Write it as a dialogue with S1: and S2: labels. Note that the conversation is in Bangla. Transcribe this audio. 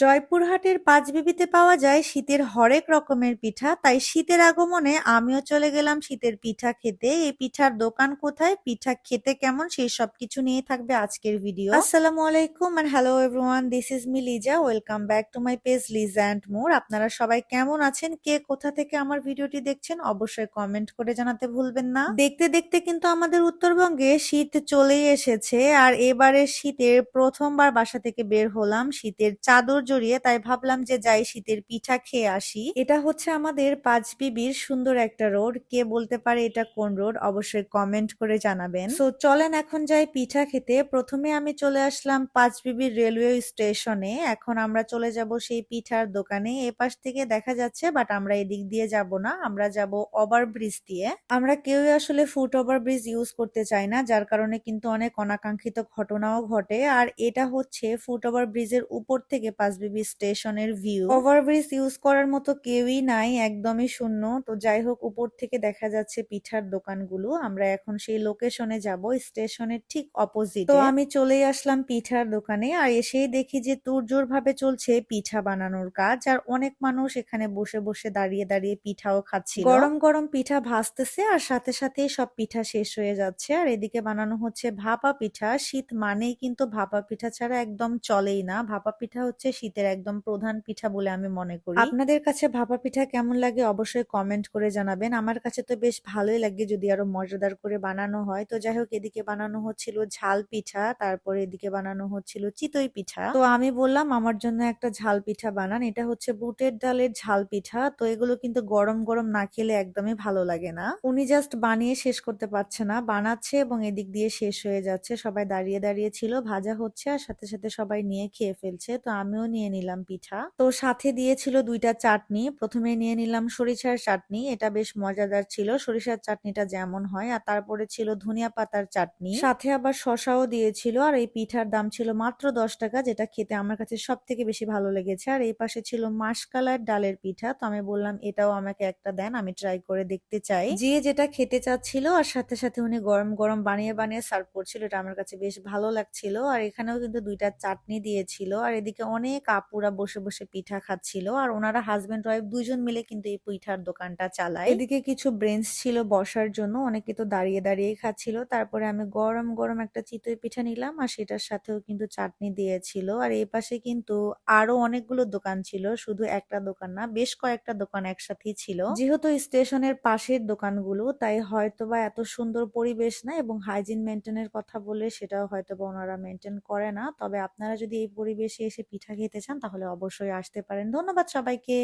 S1: জয়পুরহাটের পাঁচবিবিতে পাওয়া যায় শীতের হরেক রকমের পিঠা। তাই শীতের আগমনে আমিও চলে গেলাম শীতের পিঠা খেতে। এই পিঠার দোকান কোথায়? পিঠা খেতে কেমন? সেই সব কিছু নিয়ে থাকবে আজকের ভিডিও। আসসালামু আলাইকুম আর hello everyone this is me Liza welcome back to my page Liza and more আপনারা সবাই কেমন আছেন? কে কোথা থেকে আমার ভিডিওটি দেখছেন? অবশ্যই কমেন্ট করে জানাতে ভুলবেন না। দেখতে দেখতে কিন্তু আমাদের উত্তরবঙ্গে শীত চলেই এসেছে। আর এবারে শীতের প্রথমবার বাসা থেকে বের হলাম। শীতের চাদর জড়িয়ে তাই ভাবলাম যে যাই শীতের পিঠা খেয়ে আসি। এটা হচ্ছে আমাদের পাঁচবিবির সুন্দর একটা রোড। কে বলতে পারে এটা কোন রোড? অবশ্যই কমেন্ট করে জানাবেন। তো চলেন এখন যাই পিঠা খেতে। প্রথমে আমি চলে আসলাম পাঁচবিবির রেলওয়ে স্টেশনে এখন আমরা চলে যাব সেই পিঠার দোকানে। এ পাশ থেকে দেখা যাচ্ছে বাট আমরা এদিক দিয়ে যাব না। আমরা যাব ওভার ব্রিজ দিয়ে। আমরা কেউই আসলে ফুট ওভার ব্রিজ ইউজ করতে চাই না, যার কারণে কিন্তু অনেক অনাকাঙ্ক্ষিত ঘটনাও ঘটে। আর এটা হচ্ছে ফুট ওভার ব্রিজের উপর থেকে পাঁচবিবি স্টেশনের ভিউ ওভারব্রিজ ইউজ করার মতো কেউই নাই, একদমই শূন্য। তো যাই হোক, উপর থেকে দেখা যাচ্ছে পিঠার দোকানগুলো। আমরা এখন সেই লোকেশনে যাব, স্টেশনের ঠিক অপোজিট তো আমি চলেই আসলাম পিঠার দোকানে, আর এসেই দেখি যে তুরজোর ভাবে চলছে পিঠা বানানোর কাজ, আর অনেক মানুষ এখানে বসে বসে দাঁড়িয়ে দাঁড়িয়ে পিঠাও খাচ্ছিল। গরম গরম পিঠা ভাজতেছে, আর সাথে সাথে সব পিঠা শেষ হয়ে যাচ্ছে। আর এদিকে বানানো হচ্ছে ভাপা পিঠা। শীত মানেই কিন্তু ভাপা পিঠা ছাড়া একদম চলেই না। ভাপা পিঠা হচ্ছে শীতের একদম প্রধান পিঠা বলে আমি মনে করি। আপনাদের কাছে ভাপা পিঠা কেমন লাগে অবশ্যই কমেন্ট করে জানাবেন। আমার কাছে তো বেশ ভালোই লাগে যদি আরও মজাদার করে বানানো হয়। তো যাই হোক, এদিকে বানানো হচ্ছিল ঝাল পিঠা, তারপরে এদিকে বানানো হচ্ছিল চিতই পিঠা। তো আমি বললাম, আমার জন্য একটা ঝাল পিঠা বানান। এটা হচ্ছে বুটের ডালের ঝাল পিঠা। তো এগুলো কিন্তু গরম গরম না খেলে একদমই ভালো লাগে না। উনি জাস্ট বানিয়ে শেষ করতে পারছে না। বানাচ্ছে এবং এদিক দিয়ে শেষ হয়ে যাচ্ছে। সবাই দাঁড়িয়ে দাঁড়িয়ে ছিল। ভাজা হচ্ছে আর সাথে সাথে সবাই নিয়ে খেয়ে ফেলছে। তো আমিও নিয়ে নিলাম পিঠা। তো সাথে দিয়েছিল দুইটা চাটনি। প্রথমে নিয়ে নিলাম সরিষার চাটনি। এটা বেশ মজাদার ছিল। সরিষার চাটনিটা যেমন হয়। আর তারপরে ছিল ধনিয়া পাতার চাটনি। সাথে আবার শশাও দিয়েছিল। আর এই পিঠার দাম ছিল মাত্র দশ টাকা, যেটা খেতে আমার কাছে সব থেকে বেশি ভালো লেগেছে। আর এই পাশে ছিল মাসকালার ডালের পিঠা। তো আমি বললাম, এটাও আমাকে একটা দেন, আমি ট্রাই করে দেখতে চাই। যে যেটা খেতে চাচ্ছিল, আর সাথে সাথে উনি গরম গরম বানিয়ে বানিয়ে সার্ভ করছিল, এটা আমার কাছে বেশ ভালো লাগছিল। আর এখানেও কিন্তু দুইটা চাটনি দিয়েছিল। আর এদিকে অনেক আপুরা বসে বসে পিঠা খাচ্ছিল আর ওনারা হাজবেন্ড ওয়াইফ দুজন মিলে কিন্তু এই পিঠার দোকানটা চালায়। এদিকে কিছু ব্রেঞ্চ ছিল বসার জন্য, অনেকে তো দাঁড়িয়ে দাঁড়িয়ে খাচ্ছিল। তারপরে আমি গরম গরম একটা চিতই পিঠা নিলাম আর সেটার সাথেও কিন্তু চাটনি দিয়েছিল। আর এই পাশে কিন্তু আরও অনেকগুলো দোকান ছিল, শুধু একটা দোকান না, বেশ কয়েকটা দোকান একসাথেই ছিল। যেহেতু স্টেশনের পাশের দোকানগুলো, তাই হয়তো বা এত সুন্দর পরিবেশ না এবং হাইজিন মেনটেনের কথা বলে সেটাও হয়তো বা ওনারা মেনটেন করে না। তবে আপনারা যদি এই পরিবেশে এসে পিঠা খেতে চান তাহলে অবশ্যই আসতে পারেন। ধন্যবাদ সবাইকে।